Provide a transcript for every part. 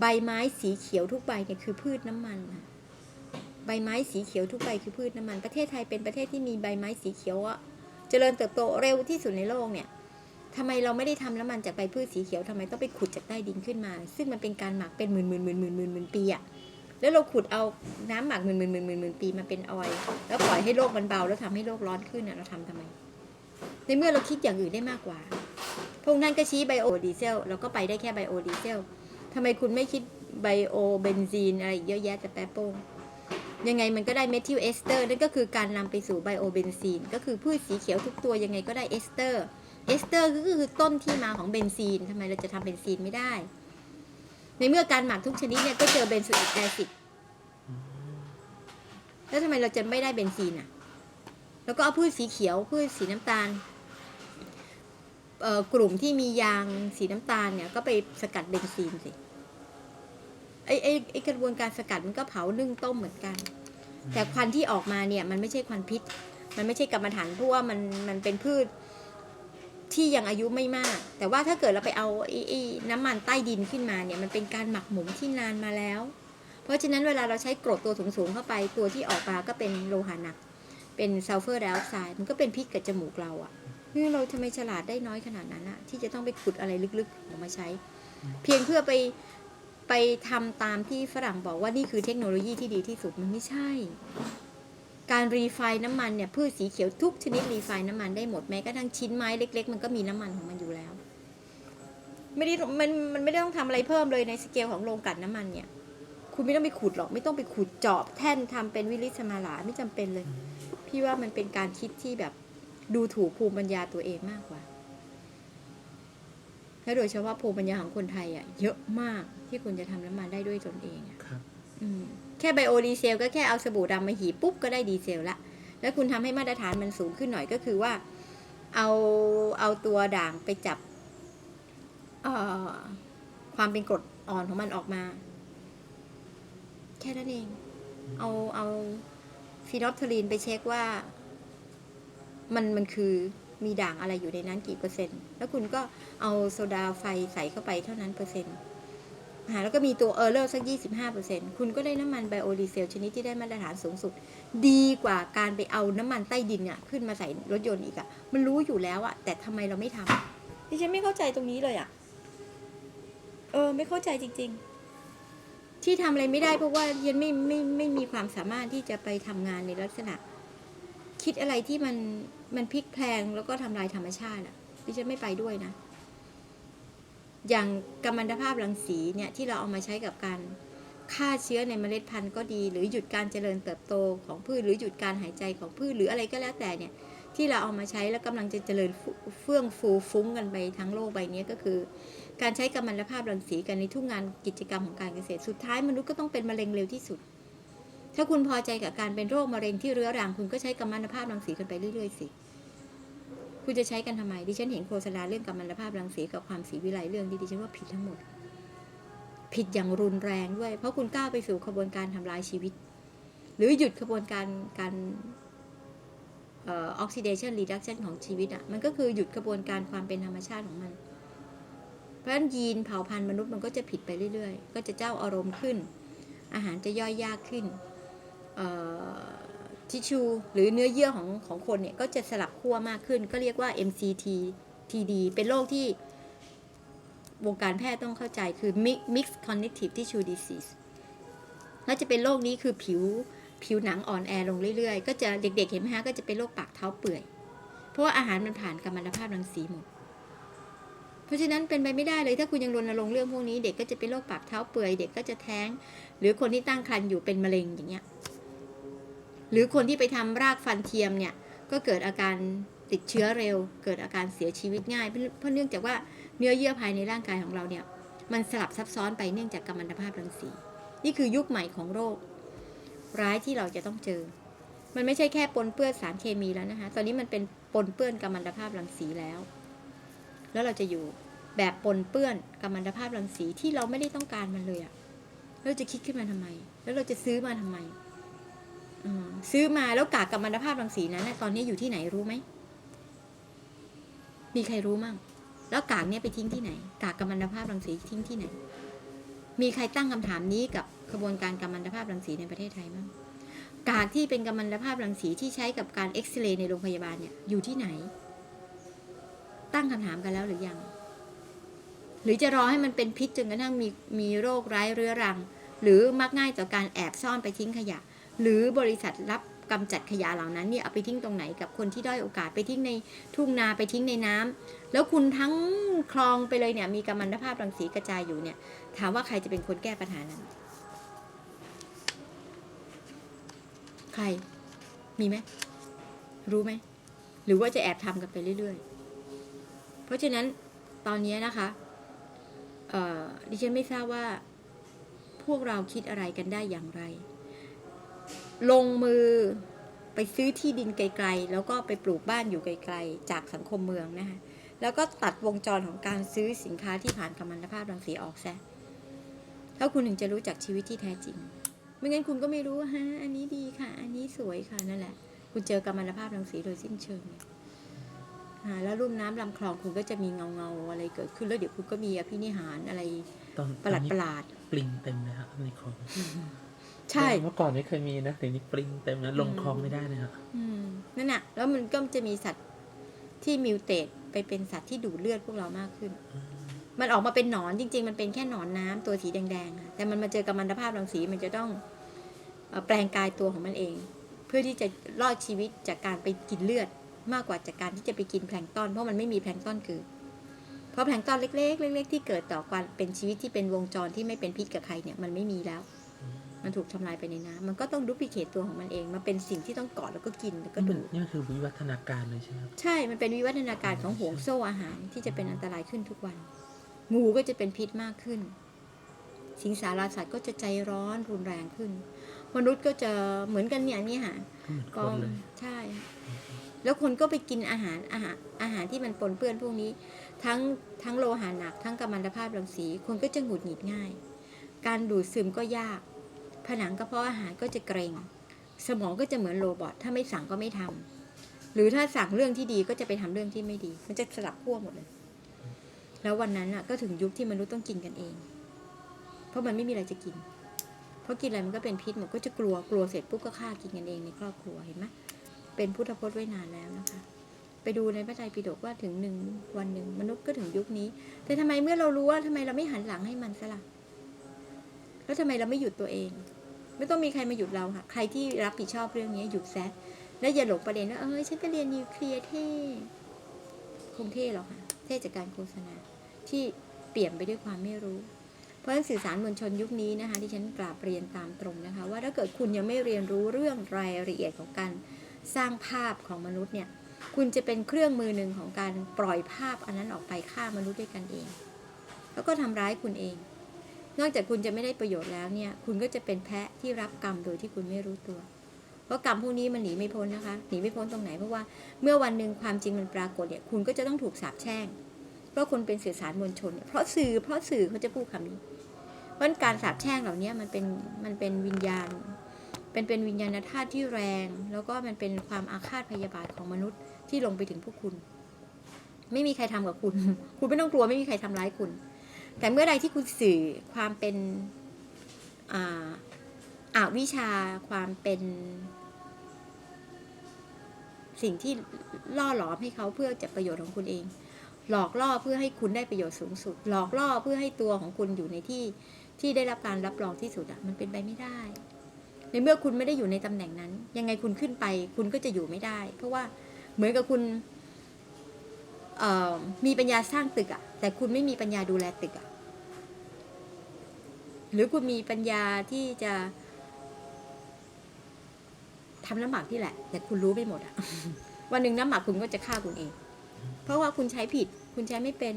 ใบไม้สีเขียวทุกใบเนี่ยคือพืชน้ำมันใบไม้สีเขียวทุกใบคือพืชน้ำมัน ประเทศไทยเป็นประเทศที่มีใบไม้สีเขียวอะเจริญเติบโตเร็วที่สุดในโลกเนี่ยทำไมเราไม่ได้ทำน้ำมันจากใบพืชสีเขียวทำไมต้องไปขุดจากใต้ดินขึ้นมา ซึ่งมันเป็นการหมักเป็นหมื่นหมื่นหมื่นหมื่นหมื่นหมื่นปีอะแล้วเราขุดเอาน้ำหมักหมื่นหมื่นหมื่นหมื่นหมื่นปีมาเป็นออยล์แล้วปล่อยให้โลกมันเบาแล้วทำให้โลกร้อนขึ้นอะเราทำทำไม ในเมื่อเราคิดอย่างอื่นได้มากกว่าพวกนั้นก็ชี้ไบโอดีเซลเราก็ไปได้แค่ไบโอดีเซล ทำไมคุณไม่คิดไบโอเบนซีนอะไรอีกเยอะแยะแต่แปะโป้งยังไงมันก็ได้เมทิลเอสเตอร์นั่นก็คือการนำไปสู่ไบโอเบนซีนก็คือพืชสีเขียวทุกตัวยังไงก็ได้เอสเตอร์เอสเตอร์ก็คือต้นที่มาของเบนซีนทำไมเราจะทำเบนซีนไม่ได้ ในเมื่อการหมักทุกชนิดเนี่ยก็เจอเบนโซอิกแอซิดแล้วทำไมเราจะไม่ได้เบนซีนอะ แล้วก็เอาพืชสีเขียวพืชสีน้ำตาล กลุ่มที่มียางสีน้ำตาลเนี่ยก็ไปสกัดเบนซีนสิไอ้ไอ้ไอ้กระบวนการสกัดมันก็เผานึ่งต้มเหมือนกัน แต่ควันที่ออกมาเนี่ย มันไม่ใช่ควันพิษ มันไม่ใช่กรรมฐานเพราะว่ามันมันเป็นพืชที่ยังอายุไม่มาก แต่ว่าถ้าเกิดเราไปเอาไอ้ไอ้น้ำมันใต้ดินขึ้นมาเนี่ย มันเป็นการหมักหมมที่นานมาแล้ว เพราะฉะนั้นเวลาเราใช้กรดตัวสูงๆเข้าไปตัวที่ออกมาก็เป็นโลหะหนัก เป็นซัลเฟอร์ไดออกไซด์มันก็เป็นพิษกับจมูกเราอะนี่ เราทำไมฉลาดได้น้อยขนาดนั้นอะที่จะต้องไปขุดอะไรลึกๆออกมาใช้ เพียงเพื่อไปไปทำตามที่ฝรั่งบอกว่านี่คือเทคโนโลยีที่ดีที่สุดมันไม่ใช่ การรีไฟน์น้ำมันเนี่ยพืชสีเขียวทุกชนิดรีไฟน์น้ำมันได้หมดแม้กระทั่งชิ้นไม้เล็ก ๆ มันก็มีน้ำมันของมันอยู่แล้ว ไม่ได้มันมันไม่ได้ต้องทำอะไรเพิ่มเลยในสเกลของโรงกลั่นน้ำมันเนี่ย คุณไม่ต้องไปขุดหรอกไม่ต้องไปขุดเจาะแท่นทำเป็นวิลิสมาลาไม่จำเป็นเลย พี่ว่ามันเป็นการคิดที่แบบ ดูถูกภูมิปัญญาตัวเองมากกว่า และโดยเฉพาะภูมิปัญญาของคนไทยอะ เยอะมากที่คุณจะทำน้ำมันได้ด้วยตนเองอะครับอืมแค่ไบโอดีเซลก็แค่เอาสบู่ดำมาหีบปุ๊บก็ได้ดีเซลละ แล้วคุณทำให้มาตรฐานมันสูงขึ้นหน่อยก็คือว่า เอาเอาตัวด่างไปจับเอ่อความเป็นกรดอ่อนของมันออกมา แค่นั้นเอง เอาเอาฟีนอลโทลีนไปเช็คว่า มันมันคือมีด่างอะไรอยู่ในนั้นกี่เปอร์เซ็นต์ แล้วคุณก็เอาโซดาไฟใส่เข้าไปเท่านั้นเปอร์เซ็นต์แล้วก็มีตัวเออร์เลอร์สัก 25เปอร์เซ็นต์คุณก็ได้น้ำมันไบโอดีเซลชนิดที่ได้มาตรฐานสูงสุด ดีกว่าการไปเอาน้ำมันใต้ดินอะขึ้นมาใส่รถยนต์อีกอะมันรู้อยู่แล้วอะแต่ทำไมเราไม่ทำดิฉันไม่เข้าใจตรงนี้เลยอะเออ ไม่เข้าใจจริง ๆ ที่ทำอะไรไม่ได้เพราะว่ายันไม่ไม่ไม่มีความสามารถที่จะไปทำงานในลักษณะ คิดอะไรที่มัน มันพลิกแพลงแล้วก็ทำลายธรรมชาติอะดิฉันไม่ไปด้วยนะ อย่างกัมมันตภาพรังสีเนี่ยที่เราเอามาใช้กับการฆ่าเชื้อในเมล็ดพันธุ์ก็ดี หรือหยุดการเจริญเติบโตของพืชหรือหยุดการหายใจของพืชหรืออะไรก็แล้วแต่เนี่ย ที่เราเอามาใช้แล้วกำลังจะเจริญเฟื่องฟูฟุ้งกันไปทั้งโลกใบนี้ก็คือ การใช้กัมมันตภาพรังสีกันในทุกงานกิจกรรมของการเกษตรสุดท้ายมนุษย์ก็ต้องเป็นมะเร็งเร็วที่สุด ถ้าคุณพอใจกับการเป็นโรคมะเร็งที่เรื้อรัง คุณก็ใช้กัมมันภาพรังสีกันไปเรื่อยๆสิ คุณจะใช้กันทำไม ดิฉันเห็นโฆษณาเรื่องกัมมันภาพรังสีกับความสีวิไลเรื่องนี้ดิฉันว่าผิดทั้งหมด ผิดอย่างรุนแรงด้วย เพราะคุณก้าวไปสู่ขบวนการทำลายชีวิต หรือหยุดขบวนการการออกซิเดชันรีดักชันของชีวิตอะ่ะ มันก็คือหยุดกระบวนการความเป็นธรรมชาติของมัน เพราะฉะนั้นยีนเผ่าพันธุ์มนุษย์มันก็จะผิดไปเรื่อยๆ ก็จะเจ้าอารมณ์ขึ้น อาหารจะย่อยยากขึ้น ทิชชูหรือเนื้อเยื่อของของคนเนี่ยก็จะสลับขั้วมากขึ้น ก็เรียกว่า MCT TD เป็นโรคที่วงการแพทย์ต้องเข้าใจคือ mixed Connective Tissue Disease แล้วจะเป็นโรคนี้คือผิวผิวหนังอ่อนแอลงเรื่อยๆ ก็จะเด็กๆเห็นไหมฮะก็จะเป็นโรคปากเท้าเปื่อย เพราะว่าอาหารมันผ่านกัมมันตภาพรังสีหมด เพราะฉะนั้นเป็นไปไม่ได้เลยถ้าคุณยังรณรงค์เรื่องพวกนี้ เด็กก็จะเป็นโรคปากเท้าเปื่อย เด็กก็จะแท้ง หรือคนที่ตั้งครรภ์อยู่เป็นมะเร็งอย่างเงี้ย หรือคนที่ไปทำรากฟันเทียมเนี่ยก็เกิดอาการติดเชื้อเร็ว เกิดอาการเสียชีวิตง่าย เพราะเนื่องจากว่าเนื้อเยื่อภายในร่างกายของเราเนี่ยมันสลับซับซ้อนไปเนื่องจากกัมมันตภาพรังสี นี่คือยุคใหม่ของโรค ร้ายที่เราจะต้องเจอ มันไม่ใช่แค่ปนเปื้อนสารเคมีแล้วนะคะ ตอนนี้มันเป็นปนเปื้อนกัมมันตภาพรังสีแล้ว แล้วเราจะอยู่แบบปนเปื้อนกัมมันตภาพรังสีที่เราไม่ได้ต้องการมันเลยอะเราจะคิดขึ้นมาทำไม แล้วเราจะซื้อมาทำไม ซื้อมาแล้วกากกัมมันตภาพรังสีนั้นตอนนี้อยู่ที่ไหนรู้ไหม มีใครรู้มั่ง แล้วกากเนี้ยไปทิ้งที่ไหน กากกัมมันตภาพรังสีทิ้งที่ไหน มีใครตั้งคำถามนี้กับกระบวนการกัมมันตภาพรังสีในประเทศไทยบ้างกากที่เป็นกัมมันตภาพรังสีที่ใช้กับการเอ็กซเรย์ในโรงพยาบาลเนี่ยอยู่ที่ไหน ตั้งคำถามกันแล้วหรือยัง หรือจะรอให้มันเป็นพิษจนกระทั่งมีมีโรคร้ายเรื้อรัง หรือมักง่ายต่อการแอบซ่อนไปทิ้งขยะ หรือบริษัทรับกำจัดขยะเหล่านั้นเนี่ยเอาไปทิ้งตรงไหนกับคนที่ด้อยโอกาสไปทิ้งในทุ่งนาไปทิ้งในน้ำแล้วคุณทั้งคลองไปเลยเนี่ยมีกัมมันตภาพรังสีกระจายอยู่เนี่ยถามว่าใครจะเป็นคนแก้ปัญหานั้น ใครมีไหมรู้ไหมหรือว่าจะแอบทำกันไปเรื่อย ๆ เพราะฉะนั้นตอนนี้นะคะดิฉันไม่ทราบว่าพวกเราคิดอะไรกันได้อย่างไร ลงมือไปซื้อที่ดินไกลๆ แล้วก็ไปปลูกบ้านอยู่ไกลๆ จากสังคมเมืองนะคะ แล้วก็ตัดวงจรของการซื้อสินค้าที่ผ่านกัมมันตภาพรังสีออกซะแล้วคุณถึงจะรู้จักชีวิตที่แท้จริง ไม่งั้นคุณก็ไม่รู้ว่าฮะ อันนี้ดีค่ะ อันนี้สวยค่ะนั่นแหละ คุณเจอกัมมันตภาพรังสีโดยสิ้นเชิงเนี่ยอ่าแล้วรุ่มน้ำลำคลองคุณก็จะมีเงาเงาๆอะไรเกิดขึ้นแล้วเดี๋ยวคุณก็มีอภินิหารอะไรตอนประหลาดตอนนี้ประหลาดปลิงเต็มเลยครับในคลอง ใช่ เมื่อก่อนไม่เคยมีนะเดี๋ยวนี้ปลิงเต็มนะลงคลองไม่ได้เลยครับอืมนั่นน่ะ แล้วมันก็จะมีสัตว์ที่มิวเตตไปเป็นสัตว์ที่ดูดเลือดพวกเรามากขึ้น มันออกมาเป็นหนอนจริง ๆ มันเป็นแค่หนอนน้ำตัวสีแดงๆค่ะแต่มันมาเจอกัมมันตภาพรังสีมันจะต้องเอ่อแปลงกายตัวของมันเอง เพื่อที่จะรอดชีวิตจากการไปกินเลือดมากกว่าจากการที่จะไปกินแพลงก์ตอนเพราะมันไม่มีแพลงก์ตอนเกิดเพราะแพลงก์ตอนเล็กๆเล็ก ๆ ที่เกิดต่อการเป็นชีวิตที่เป็นวงจรที่ไม่เป็นพิษกับใครเนี่ยมันไม่มีแล้ว มันถูกทำลายไปในน้ำมันก็ต้องดูพิเคตตัวของมันเองมาเป็นสิ่งที่ต้องกอดแล้วก็กินแล้วก็นี่มัดูนดนี่มันคือวิวัฒนาการเลยใช่ไหมครับใช่ มันเป็นวิวัฒนาการของห่วงโซ่อาหารที่จะเป็นอันตรายขึ้นทุกวัน งูก็จะเป็นพิษมากขึ้น สิงสาราสัตว์ก็จะใจร้อนรุนแรงขึ้น มนุษย์ก็จะเหมือนกันเนี่ยนี่ค่ะก็เหมือนคนเลยใช่ แล้วคนก็ไปกินอาหารอาหารอาหารที่มันปนเปื้อนพวกนี้ ทั้งทั้งโลหะหนัก ทั้งกัมมันตภาพรังสี คนก็จะหงุดหงิดง่าย การดูดซึมก็ยาก ผนังกระเพาะอาหารก็จะเกรง สมองก็จะเหมือนโรบอทถ้าไม่สั่งก็ไม่ทำหรือถ้าสั่งเรื่องที่ดีก็จะไปทำเรื่องที่ไม่ดี มันจะสลับขั้วหมดเลย แล้ววันนั้นอะก็ถึงยุคที่มนุษย์ต้องกินกันเอง เพราะมันไม่มีอะไรจะกิน เพราะกินอะไรมันก็เป็นพิษหมดก็จะกลัวกลัวเสร็จปุ๊บก็ฆ่ากินกันเองในครอบครัวเห็นไหมเป็นพุทธพจน์ไว้นานแล้วนะคะ ไปดูในพระไตรปิฎกว่าถึงหนึ่งวันหนึ่งมนุษย์ก็ถึงยุคนี้ แต่ทำไมเมื่อเรารู้ว่าทำไมเราไม่หันหลังให้มันซะล่ะ แล้วทำไมเราไม่หยุดตัวเอง ไม่ต้องมีใครมาหยุดเราค่ะ ใครที่รับผิดชอบเรื่องนี้หยุดแซะแล้วอย่าหลงประเด็นว่าเออฉันก็เรียนนิวเคลียร์เท่คงเท่หรอกค่ะ เท่จากการโฆษณาที่เปลี่ยมไปด้วยความไม่รู้ เพราะฉะนั้นสื่อสารมวลชนยุคนี้นะคะที่ฉันกราบเรียนตามตรงนะคะ ว่าถ้าเกิดคุณยังไม่เรียนรู้เรื่องรายละเอียดของการสร้างภาพของมนุษย์เนี่ย คุณจะเป็นเครื่องมือหนึ่งของการปล่อยภาพอันนั้นออกไปฆ่ามนุษย์ด้วยกันเอง แล้วก็ทำร้ายคุณเอง นอกจากคุณจะไม่ได้ประโยชน์แล้วเนี่ย คุณก็จะเป็นแพะที่รับกรรมโดยที่คุณไม่รู้ตัว เพราะกรรมพวกนี้มันหนีไม่พ้นนะคะ หนีไม่พ้นตรงไหนเพราะว่าเมื่อวันหนึ่งความจริงมันปรากฏเนี่ย คุณก็จะต้องถูกสาปแช่ง เพราะคุณเป็นสื่อสารมวลชนเนี่ยเพราะสื่อ เพราะสื่อเขาจะพูดคำนี้ เพราะการสาปแช่งเหล่านี้มันเป็น มันเป็นวิญญาณ เป็นเป็นวิญญาณธาตุที่แรง แล้วก็มันเป็นความอาฆาตพยาบาทของมนุษย์ที่ลงไปถึงพวกคุณ ไม่มีใครทำกับคุณ คุณไม่ต้องกลัวไม่มีใครทำร้ายคุณ แต่เมื่อใดที่คุณสื่อความเป็นอาวิชาความเป็น สิ่งที่ล่อหลอมให้เขาเพื่อจะประโยชน์ของคุณเอง หลอกล่อเพื่อให้คุณได้ประโยชน์สูงสุด หลอกล่อเพื่อให้ตัวของคุณอยู่ในที่ที่ได้รับการรับรองที่สุดอะมันเป็นไปไม่ได้ ในเมื่อคุณไม่ได้อยู่ในตำแหน่งนั้น ยังไงคุณขึ้นไป คุณก็จะอยู่ไม่ได้ เพราะว่าเหมือนกับคุณมีปัญญาสร้างตึกอะแต่คุณไม่มีปัญญาดูแลตึกอะ หรือคุณมีปัญญาที่จะทำน้ำหมักที่แหละ แต่คุณรู้ไม่หมดอะวันหนึ่งน้ำหมักคุณก็จะฆ่าคุณเอง เพราะว่าคุณใช้ผิด คุณใช้ไม่เป็น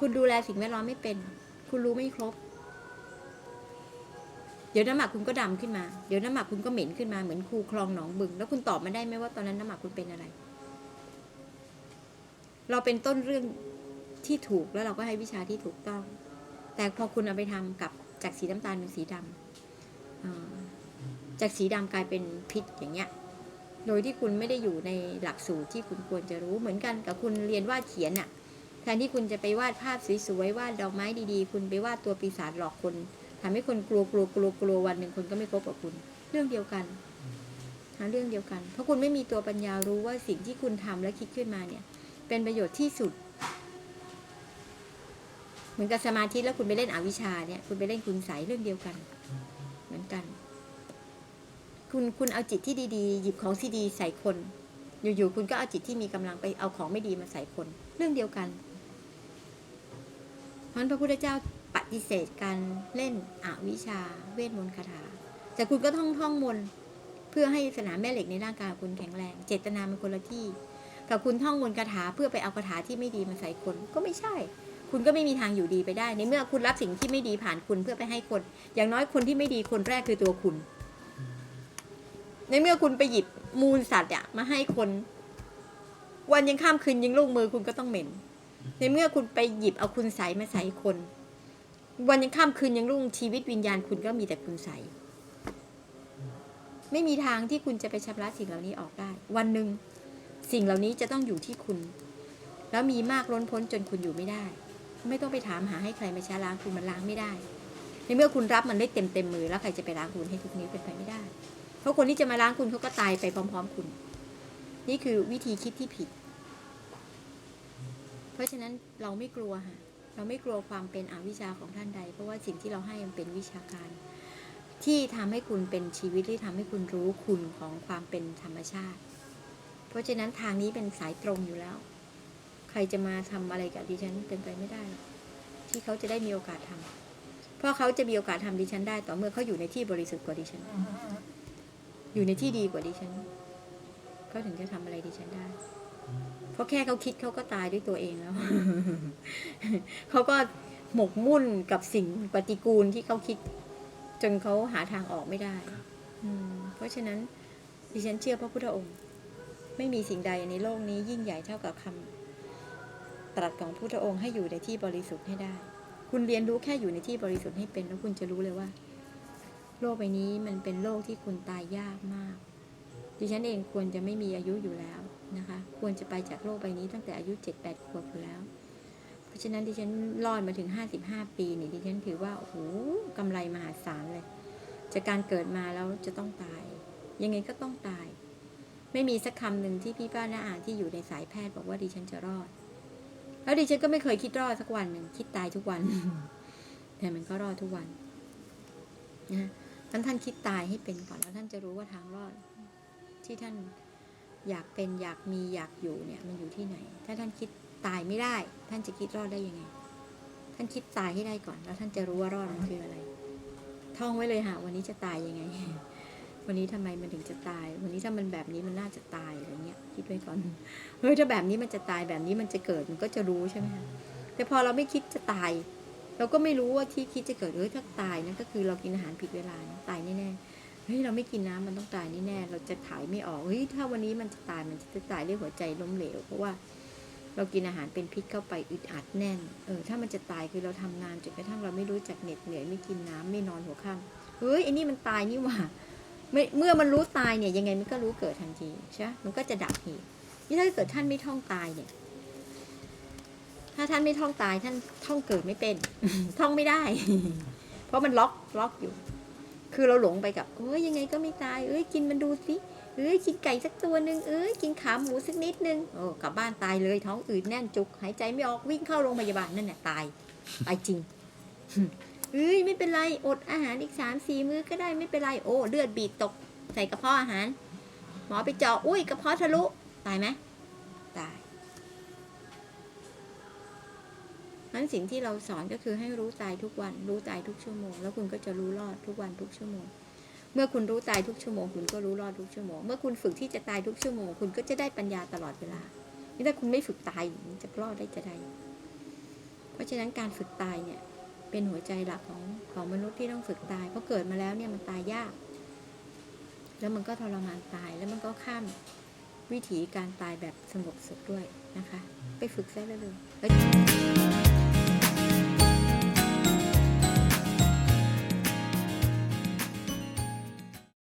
คุณดูแลสิ่งแวดล้อมไม่เป็น คุณรู้ไม่ครบ เดี๋ยวน้ำหมักคุณก็ดำขึ้นมา เดี๋ยวน้ำหมักคุณก็เหม็นขึ้นมาเหมือนคูคลองหนองบึง แล้วคุณตอบมาได้ไหมว่าตอนนั้นน้ำหมักคุณเป็นอะไร เราเป็นต้นเรื่องที่ถูกแล้วเราก็ให้วิชาที่ถูกต้อง แต่พอคุณเอาไปทำกับจากสีน้ำตาลเป็นสีดำอ่าจากสีดำกลายเป็นพิษอย่างเงี้ย โดยที่คุณไม่ได้อยู่ในหลักสูตรที่คุณควรจะรู้เหมือนกันกับคุณเรียนวาดเขียนอะแทนที่คุณจะไปวาดภาพสวยๆวาดดอกไม้ดีๆ คุณไปวาดตัวปีศาจหลอกคนทำให้คนกลัวกลัวกลัวกลัววันหนึ่งคนก็ไม่คบกับคุณ เรื่องเดียวกันหาเรื่องเดียวกัน เพราะคุณไม่มีตัวปัญญารู้ว่าสิ่งที่คุณทำและคิดขึ้นมาเนี่ย เป็นประโยชน์ที่สุด เหมือนกับสมาธิแล้วคุณไปเล่นอวิชชาเนี่ย คุณไปเล่นคุณใสยเรื่องเดียวกัน เหมือนกัน คุณคุณเอาจิตที่ดีๆ หยิบของที่ดีใส่คน อยู่ๆคุณก็เอาจิตที่มีกำลังไปเอาของไม่ดีมาใส่คน เรื่องเดียวกันเพราะพระพุทธเจ้าปฏิเสธการเล่นอวิชชาเวทมนต์คาถา แต่คุณก็ท่องท่องมนต์เพื่อให้สนามแม่เหล็กในร่างกายคุณแข็งแรง เจตนามันคนละที่กับคุณท่องมนต์คาถาเพื่อไปเอาคาถาที่ไม่ดีมาใส่คนก็ไม่ใช่ คุณก็ไม่มีทางอยู่ดีไปได้ ในเมื่อคุณรับสิ่งที่ไม่ดีผ่านคุณเพื่อไปให้คน อย่างน้อยคนที่ไม่ดีคนแรกคือตัวคุณ ในเมื่อคุณไปหยิบมูลสัตว์อะมาให้คน วันยังข้ามคืนยิงลูกมือคุณก็ต้องเหม็น ในเมื่อคุณไปหยิบเอาคุณใสมาใส่คน วันยังข้ามคืนยังรุ่งชีวิตวิญญาณคุณก็มีแต่คุณใสไม่มีทางที่คุณจะไปชำระสิ่งเหล่านี้ออกได้ วันหนึ่งสิ่งเหล่านี้จะต้องอยู่ที่คุณ แล้วมีมากล้นพ้นจนคุณอยู่ไม่ได้ ไม่ต้องไปถามหาให้ใครมาช้าล้างคุณมันล้างไม่ได้ ในเมื่อคุณรับมันได้เต็มเต็มมือแล้วใครจะไปล้างคุณให้ทุกนี้วเป็นไปไม่ได้ เพราะคนที่จะมาล้างคุณเขาก็ตายไปพร้อม ๆ คุณ นี่คือวิธีคิดที่ผิด เพราะฉะนั้นเราไม่กลัวค่ะเราไม่กลัวความเป็นอวิชชาของท่านใด เพราะว่าสิ่งที่เราให้มันเป็นวิชาการ ที่ทำให้คุณเป็นชีวิตที่ทำให้คุณรู้คุณของความเป็นธรรมชาติ เพราะฉะนั้นทางนี้เป็นสายตรงอยู่แล้ว ใครจะมาทำอะไรกับดิฉันเป็นไปไม่ได้ ที่เขาจะได้มีโอกาสทำเพราะเขาจะมีโอกาสทำดิฉันได้ ต่อเมื่อเขาอยู่ในที่บริสุทธิ์กว่าดิฉัน อยู่ในที่ดีกว่าดิฉันเขาถึงจะทำอะไรดิฉันได้เพราะแค่เขาคิดเขาก็ตายด้วยตัวเองแล้ว เขาก็หมกมุ่นกับสิ่งปฏิกูลที่เขาคิด จนเขาหาทางออกไม่ได้อืเพราะฉะนั้นดิฉันเชื่อพระพุทธองค์ ไม่มีสิ่งใดในโลกนี้ยิ่งใหญ่เท่ากับคำ ตรัสของพุทธองค์ให้อยู่ในที่บริสุทธิ์ให้ได้ คุณเรียนรู้แค่อยู่ในที่บริสุทธิ์ให้เป็น แล้วคุณจะรู้เลยว่า โลกใบนี้มันเป็นโลกที่คุณตายยากมาก ดิฉันเองควรจะไม่มีอายุอยู่แล้วนะคะ ควรจะไปจากโลกใบนี้ตั้งแต่อายุเจ็ดแปดขวบอยู่แล้ว เพราะฉะนั้นดิฉันรอดมาถึงห้าสิบห้าปีนี่ดิฉันถือว่าโอ้โหกำไรมหาศาลเลยจากการเกิดมาแล้วจะต้องตาย ยังไงก็ต้องตาย ไม่มีสักคำหนึ่งที่พี่ป้าน้าอาที่อยู่ในสายแพทย์บอกว่าดิฉันจะรอด แล้วดิฉันก็ไม่เคยคิดรอดสักวันหนึ่งคิดตายทุกวัน แต่มันก็รอดทุกวันนะท่านท่านคิดตายให้เป็นก่อนแล้วท่านจะรู้ว่าทางรอด ที่ท่านอยากเป็นอยากมีอยากอยู่เนี่ย มันอยู่ที่ไหน ถ้าท่านคิดตายไม่ได้ ท่านจะคิดรอดได้ยังไง ท่านคิดตายให้ได้ก่อน แล้วท่านจะรู้ว่ารอดมันคืออะไร ท่องไว้เลยค่ะวันนี้จะตายยังไง วันนี้ทำไมมันถึงจะตาย วันนี้ถ้ามันแบบนี้มันน่าจะตายอะไรเงี้ยคิดไว้ก่อนเฮ้ยถ้าแบบนี้มันจะตายแบบนี้มันจะเกิดมันก็จะรู้ใช่ไหมคะแต่พอเราไม่คิดจะตาย เราก็ไม่รู้ว่าที่คิดจะเกิดเฮ้ยถ้าตายนั่นก็คือเรากินอาหารผิดเวลานะตายแน่ๆเฮ้ยเราไม่กินน้ำมันต้องตายแน่ๆเราจะถ่ายไม่ออกเฮ้ยถ้าวันนี้มันจะตายมันจะตายด้วยหัวใจล้มเหลวเพราะว่าเรากินอาหารเป็นพิษเข้าไปอึดอัดแน่น เออ ถ้ามันจะตายคือเราทำงานจนกระทั่งเราไม่รู้จักเหน็ดเหนื่อยไม่กินน้ำไม่นอนหัวค่ำเฮ้ยไอ้นี่มันตายนี่หว่า เมื่อมันรู้ตายเนี่ยยังไงมันก็รู้เกิดทันทีใช่ไหมมันก็จะดับเหตุนี่ถ้าเกิดท่านไม่ท่องตายเนี่ย ถ้าท่านไม่ท่องตายท่านท่องเกิดไม่เป็น ท่องไม่ได้ เพราะมันล็อกล็อกอยู่ คือเราหลงไปกับเอ้ยยังไงก็ไม่ตาย เอ้ยกินมันดูสิเอ้ยกินไก่สักตัวหนึ่งเอ้ยกินขาหมูสักนิดนึงโอ้กลับบ้านตายเลย ท้องอืดแน่นจุก หายใจไม่ออกวิ่งเข้าโรงพยาบาลนั่นแหละตายตายจริง เอ้ยไม่เป็นไรอดอาหารอีกสามสี่มื้อก็ได้ไม่เป็นไรโอ้เลือดบีบตกใส่กระเพาะอาหาร หมอไปเจาะอุ้ยกระเพาะทะลุตายไหมตายนั้นสิ่งที่เราสอนก็คือให้รู้ตายทุกวัน รู้ตายทุกชั่วโมง แล้วคุณก็จะรู้รอดทุกวันทุกชั่วโมง เมื่อคุณรู้ตายทุกชั่วโมง คุณก็รู้รอดทุกชั่วโมง เมื่อคุณฝึกที่จะตายทุกชั่วโมง คุณก็จะได้ปัญญาตลอดเวลา นี่ถ้าคุณไม่ฝึกตายจะรอดได้จะได้ เพราะฉะนั้นการฝึกตายเนี่ย เป็นหัวใจหลักของของมนุษย์ที่ต้องฝึกตาย เพราะเกิดมาแล้วเนี่ยมันตายยาก แล้วมันก็ทรมานตาย แล้วมันก็ข้ามวิถีการตายแบบสงบสุขด้วยนะคะ ไปฝึกซะเลยเลย